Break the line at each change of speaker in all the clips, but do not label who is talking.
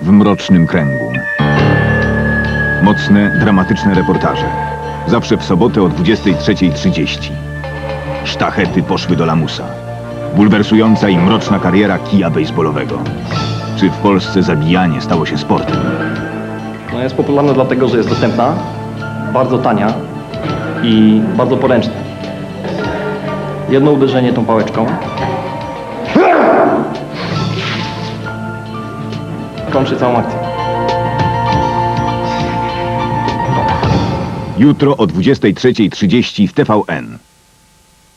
w mrocznym kręgu. Mocne, dramatyczne reportaże. Zawsze w sobotę o 23.30. Sztachety poszły do lamusa. Bulwersująca i mroczna kariera kija bejsbolowego. Czy w Polsce zabijanie stało się sportem?
No jest popularna dlatego, że jest dostępna, bardzo tania i bardzo poręczna. Jedno uderzenie tą pałeczką kończy całą akcję.
Jutro o 23.30 w TVN.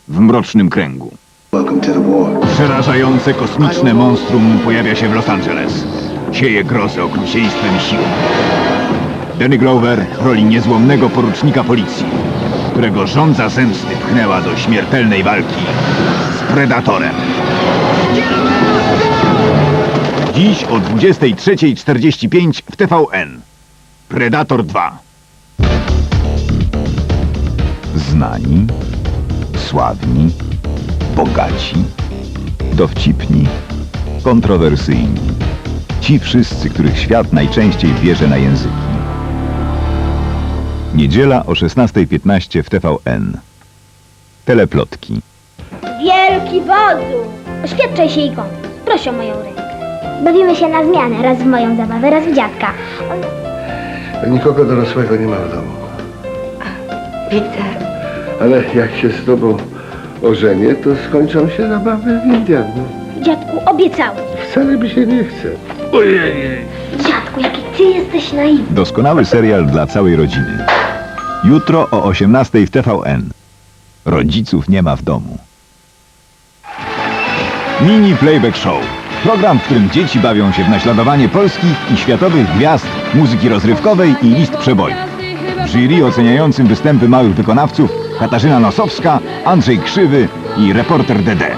W mrocznym kręgu.
Welcome to the war.
Przerażające kosmiczne monstrum pojawia się w Los Angeles. Sieje grozę okrucieństwem i siłą. Danny Glover w roli niezłomnego porucznika policji, którego żądza zemsty pchnęła do śmiertelnej walki z Predatorem. Dziś o 23.45 w TVN. Predator 2. Znani, sławni, bogaci, dowcipni, kontrowersyjni. Ci wszyscy, których świat najczęściej bierze na języki. Niedziela o 16.15 w TVN. Teleplotki.
Wielki wodzu! Oświadczaj się ikon. Proszę o moją rękę. Bawimy się na zmianę, raz w moją zabawę, raz w dziadka. On...
Nikogo dorosłego nie ma w domu.
Widzę.
Ale jak się z tobą ożenię, to skończą się zabawy w Indianów.
Dziadku, obiecałem.
Wcale mi się nie chce. Ojej.
Dziadku, jaki ty jesteś naiwny.
Doskonały serial dla całej rodziny. Jutro o 18.00 w TVN. Rodziców nie ma w domu. Mini Playback Show. Program, w którym dzieci bawią się w naśladowanie polskich i światowych gwiazd muzyki rozrywkowej i list przebojów. Jury oceniającym występy małych wykonawców Katarzyna Nosowska, Andrzej Krzywy i reporter DD.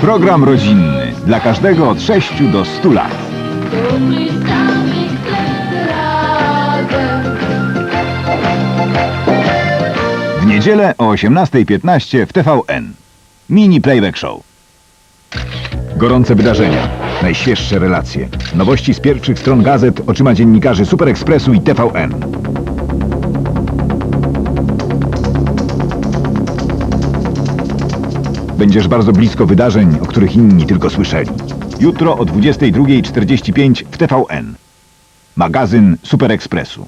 Program rodzinny dla każdego od 6 do 100 lat. W niedzielę o 18.15 w TVN. Mini Playback Show. Gorące wydarzenia, najświeższe relacje, nowości z pierwszych stron gazet oczyma dziennikarzy Super Expressu i TVN. Będziesz bardzo blisko wydarzeń, o których inni tylko słyszeli. Jutro o 22.45 w TVN. Magazyn Super Expressu.